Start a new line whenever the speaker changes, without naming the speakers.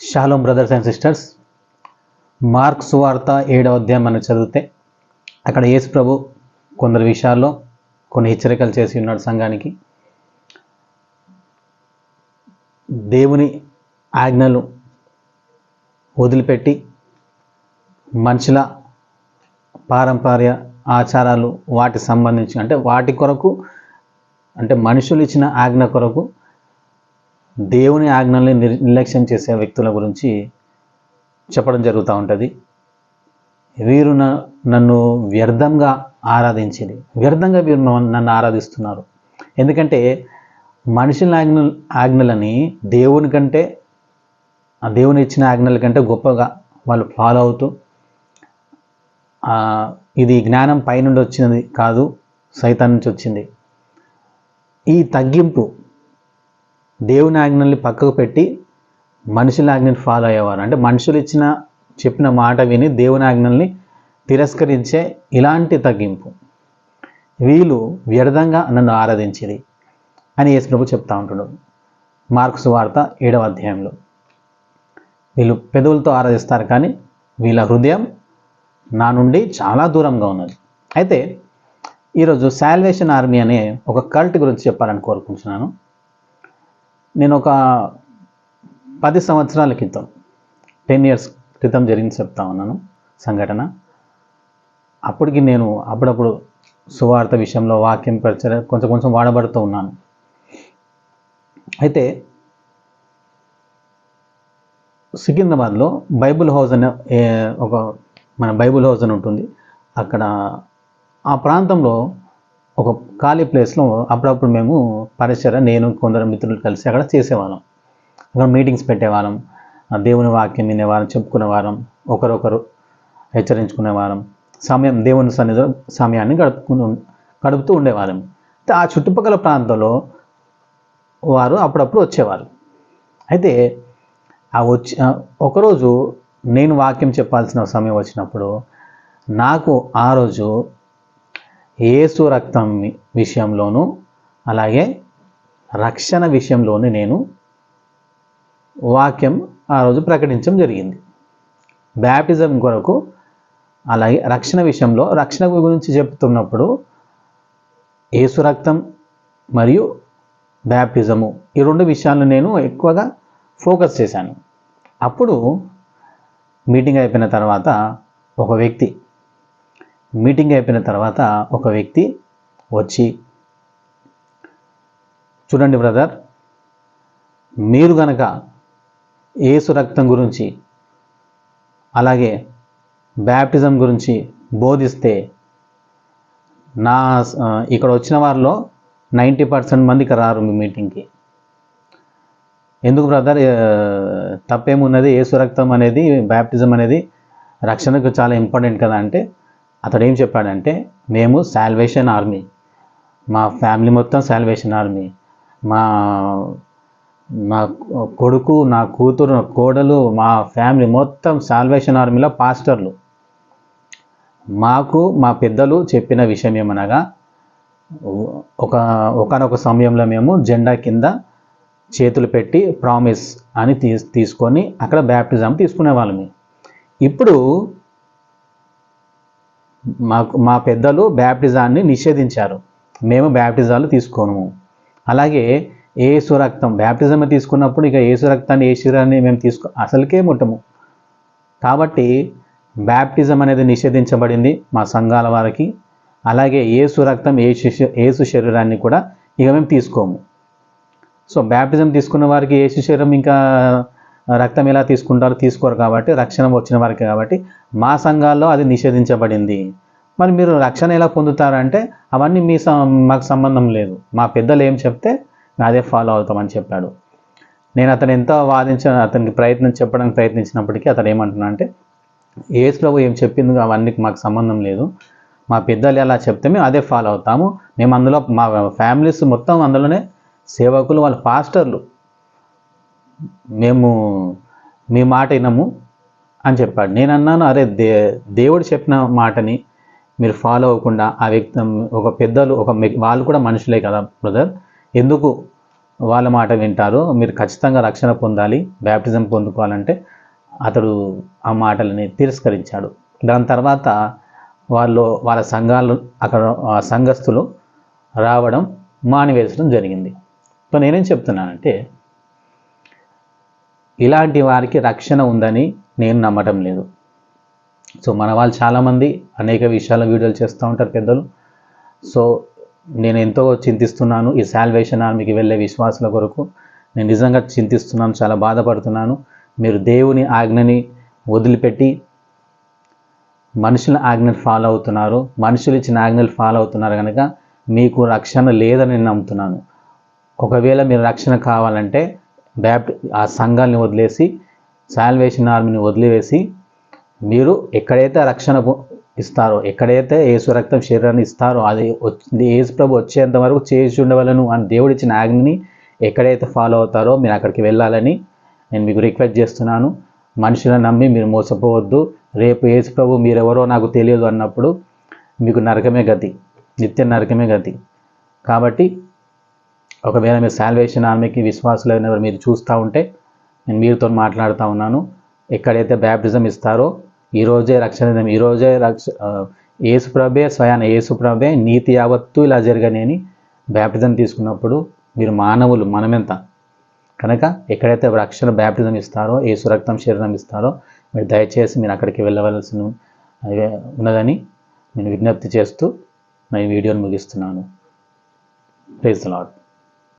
Shalom brothers and sisters Mark సువార్త ఏడవ అధ్యాయం మనం చదివితే అక్కడ యేసు ప్రభు కొందరు విషయాల్లో కొన్ని హెచ్చరికలు చేసి ఉన్నాడు సంఘానికి. దేవుని ఆజ్ఞలు వదిలిపెట్టి మనుషుల పారంపర్య ఆచారాలు వాటి సంబంధించి అంటే వాటి కొరకు అంటే మనుషులు ఇచ్చిన ఆజ్ఞ కొరకు దేవుని ఆజ్ఞల్ని నిర్ నిర్లక్ష్యం చేసే వ్యక్తుల గురించి చెప్పడం జరుగుతూ ఉంటుంది. వీరు న- నన్ను వ్యర్థంగా ఆరాధించింది. వ్యర్థంగా వీరు నన్ను- ఆరాధిస్తున్నారు. ఎందుకంటే మనుషుల ఆజ్ఞ ఆజ్ఞలని దేవుని కంటే ఆ దేవుని ఇచ్చిన ఆజ్ఞల కంటే గొప్పగా వాళ్ళు ఫాలో అవుతూ ఇది జ్ఞానం పైనుండి వచ్చినది కాదు సైతాన్ నుంచి వచ్చింది. ఈ తగ్గింపు దేవుని ఆజ్ఞల్ని పక్కకు పెట్టి మనుషుల ఆజ్ఞని ఫాలో అయ్యేవారు. అంటే మనుషులు ఇచ్చిన చెప్పిన మాట విని దేవుని ఆజ్ఞల్ని తిరస్కరించే ఇలాంటి తగ్గింపు. వీళ్ళు వ్యర్థంగా నన్ను ఆరాధించేది అని యేసు ప్రభు చెప్తా ఉంటున్నాడు మార్క్స్ వార్త ఏడవ అధ్యాయంలో. వీళ్ళు పెదవులతో ఆరాధిస్తారు కానీ వీళ్ళ హృదయం నా నుండి చాలా దూరంగా ఉన్నది. అయితే ఈరోజు శాల్వేషన్ ఆర్మీ అనే ఒక కల్ట్ గురించి చెప్పాలని కోరుకుంటున్నాను. నేను ఒక పది సంవత్సరాల క్రితం టెన్ ఇయర్స్ క్రితం జరిగింది చెప్తా ఉన్నాను సంఘటన. అప్పటికి నేను అప్పుడప్పుడు సువార్త విషయంలో వాక్యం పరిచయ కొంచెం కొంచెం వాడబడుతూ ఉన్నాను. అయితే సికింద్రాబాద్లో బైబుల్ హౌస్ అనే ఒక మన బైబుల్ హౌస్ అని ఉంటుంది. అక్కడ ఆ ప్రాంతంలో ఒక ఖాళీ ప్లేస్లో అప్పుడప్పుడు మేము పరిసర నేను కొందరు మిత్రులు కలిసి అక్కడ చేసేవాళ్ళం. అక్కడ మీటింగ్స్ పెట్టేవాళ్ళం. దేవుని వాక్యం వినేవారం చెప్పుకునేవారం ఒకరొకరు హెచ్చరించుకునేవారం సమయం దేవుని సన్నిధిలో సమయాన్ని గడుపుకుని గడుపుతూ ఉండేవారం అయితే ఆ చుట్టుపక్కల ప్రాంతంలో వారు అప్పుడప్పుడు వచ్చేవారు అయితే ఆ వచ్చి ఒకరోజు నేను వాక్యం చెప్పాల్సిన సమయం వచ్చినప్పుడు నాకు ఆ రోజు ఏసు రక్తం విషయంలోనూ అలాగే రక్షణ విషయంలోనూ నేను వాక్యం ఆ రోజు ప్రకటించడం జరిగింది. బ్యాప్టిజం కొరకు అలాగే రక్షణ విషయంలో రక్షణ గురించి చెప్తున్నప్పుడు ఏసు రక్తం మరియు బ్యాప్టిజము ఈ రెండు విషయాలను నేను ఎక్కువగా ఫోకస్ చేశాను. అప్పుడు మీటింగ్ అయిపోయిన తర్వాత ఒక వ్యక్తి మీటింగ్ అయిపోయిన తర్వాత ఒక వ్యక్తి వచ్చి చూడండి బ్రదర్ మీరు గనక ఏసు రక్తం గురించి అలాగే బ్యాప్టిజం గురించి బోధిస్తే నా ఇక్కడ వచ్చిన వారిలో నైంటీ పర్సెంట్ మందికి రారు మీ మీటింగ్కి. ఎందుకు బ్రదర్ తప్పేమున్నది? ఏసు రక్తం అనేది బ్యాప్టిజం అనేది రక్షణకు చాలా ఇంపార్టెంట్ కదా అంటే అతడు ఏం చెప్పాడంటే మేము శాల్వేషన్ ఆర్మీ మా ఫ్యామిలీ మొత్తం శాల్వేషన్ ఆర్మీ మా మా కొడుకు నా కూతురు నా కోడలు మా ఫ్యామిలీ మొత్తం సాల్వేషన్ ఆర్మీలో పాస్టర్లు మాకు మా పెద్దలు చెప్పిన విషయం ఏమనగా ఒక ఒకనొక సమయంలో మేము జెండా కింద చేతులు పెట్టి ప్రామిస్ అని తీ తీసుకొని అక్కడ బ్యాప్టిజం తీసుకునే వాళ్ళమి ఇప్పుడు మాకు మా పెద్దలు బ్యాప్టిజాన్ని నిషేధించారు. మేము బ్యాప్టిజాలు తీసుకోము అలాగే ఏసు రక్తం బ్యాప్టిజం తీసుకున్నప్పుడు ఇక ఏసు రక్తాన్ని ఏ శరీరాన్ని మేము తీసుకో అసలుకే ముట్టము. కాబట్టి బ్యాప్టిజం అనేది నిషేధించబడింది మా సంఘాల వారికి. అలాగే ఏసు రక్తం ఏసు ఏసు శరీరాన్ని కూడా ఇక మేము తీసుకోము. సో బ్యాప్టిజం తీసుకున్న వారికి ఏసు శరీరం ఇంకా రక్తం ఎలా తీసుకుంటారో తీసుకోరు కాబట్టి రక్షణ వచ్చిన వారికి కాబట్టి మా సంఘాల్లో అది నిషేధించబడింది. మరి మీరు రక్షణ ఎలా పొందుతారంటే అవన్నీ మీ సం- మాకు సంబంధం లేదు. మా పెద్దలు ఏం చెప్తే అదే ఫాలో అవుతామని చెప్పాడు. నేను అతను ఎంతో వాదించ అతనికి ప్రయత్నం చెప్పడానికి ప్రయత్నించినప్పటికీ అతను ఏమంటున్నా అంటే ఏసు ప్రభు ఏం చెప్పింది అవన్నీ మాకు సంబంధం లేదు. మా పెద్దలు ఎలా చెప్తే మేము అదే ఫాలో అవుతాము. మేము అందులో మా ఫ్యామిలీస్ మొత్తం అందులోనే సేవకులు వాళ్ళ పాస్టర్లు. మేము మీ మాట వినము అని చెప్పాడు. నేను అన్నాను అరే దే దేవుడు చెప్పిన మాటని మీరు ఫాలో అవ్వకుండా ఆ వ్యక్తి ఒక పెద్దలు ఒక వాళ్ళు కూడా మనుషులే కదా బ్రదర్ ఎందుకు వాళ్ళ మాట వింటారు మీరు ఖచ్చితంగా రక్షణ పొందాలి బ్యాప్టిజం పొందుకోవాలంటే అతడు ఆ మాటలని తిరస్కరించాడు. దాని తర్వాత వాళ్ళు వాళ్ళ సంఘాలు అక్కడ సంఘస్థులు రావడం మానివేసడం జరిగింది. ఇప్పుడు నేనేం చెప్తున్నానంటే ఇలాంటి వారికి రక్షణ ఉందని నేను నమ్మటం లేదు. సో మన వాళ్ళు చాలామంది అనేక విషయాల వీడియోలు చేస్తూ ఉంటారు పెద్దలు. సో నేను ఎంతో చింతిస్తున్నాను ఈ శాల్వేషన్ ఆర్మీకి వెళ్ళే విశ్వాసుల కొరకు. నేను నిజంగా చింతిస్తున్నాను చాలా బాధపడుతున్నాను. మీరు దేవుని ఆజ్ఞని వదిలిపెట్టి మనుషుల ఆజ్ఞలు ఫాలో అవుతున్నారు. మనుషులు ఇచ్చిన ఆజ్ఞలు ఫాలో అవుతున్నారు కనుక మీకు రక్షణ లేదని నేను నమ్ముతున్నాను. ఒకవేళ మీరు రక్షణ కావాలంటే బ్యాప్టి ఆ సంఘాన్ని వదిలేసి శాల్వేషన్ ఆర్మీని వదిలివేసి మీరు ఎక్కడైతే రక్షణ ఇస్తారో ఎక్కడైతే ఏసు రక్తం శరీరాన్ని ఇస్తారో అది వచ్చి- ఏసు ప్రభు వచ్చేంత వరకు చేసి ఉండవలను అని దేవుడు ఇచ్చిన ఆజ్ఞని ఎక్కడైతే ఫాలో అవుతారో మీరు అక్కడికి వెళ్ళాలని నేను మీకు రిక్వెస్ట్ చేస్తున్నాను. మనుషులను నమ్మి మీరు మోసపోవద్దు. రేపు ఏసు ప్రభు మీరెవరో నాకు తెలియదు అన్నప్పుడు మీకు నరకమే గతి నిత్య నరకమే గతి. కాబట్టి ఒకవేళ మీరు శాల్వేషన్ ఆర్మీకి విశ్వాసులైన వారు మీరు చూస్తూ ఉంటే నేను మీరుతో మాట్లాడుతూ ఉన్నాను. ఎక్కడైతే బ్యాప్టిజం ఇస్తారో ఈరోజే రక్షణ ఈ రోజే రక్ష ఏసుప్రభే స్వయాన ఏసుప్రభే నీతి యావత్తు ఇలా జరగనేని బ్యాప్టిజం తీసుకున్నప్పుడు మీరు మానవులు మనమెంత? కనుక ఎక్కడైతే రక్షణ బ్యాప్టిజం ఇస్తారో ఏసు రక్తం శరీరం ఇస్తారో మీరు దయచేసి మీరు అక్కడికి వెళ్ళవలసిన ఉన్నదని నేను విజ్ఞప్తి చేస్తూ నా ఈ వీడియోను ముగిస్తున్నాను. Please lord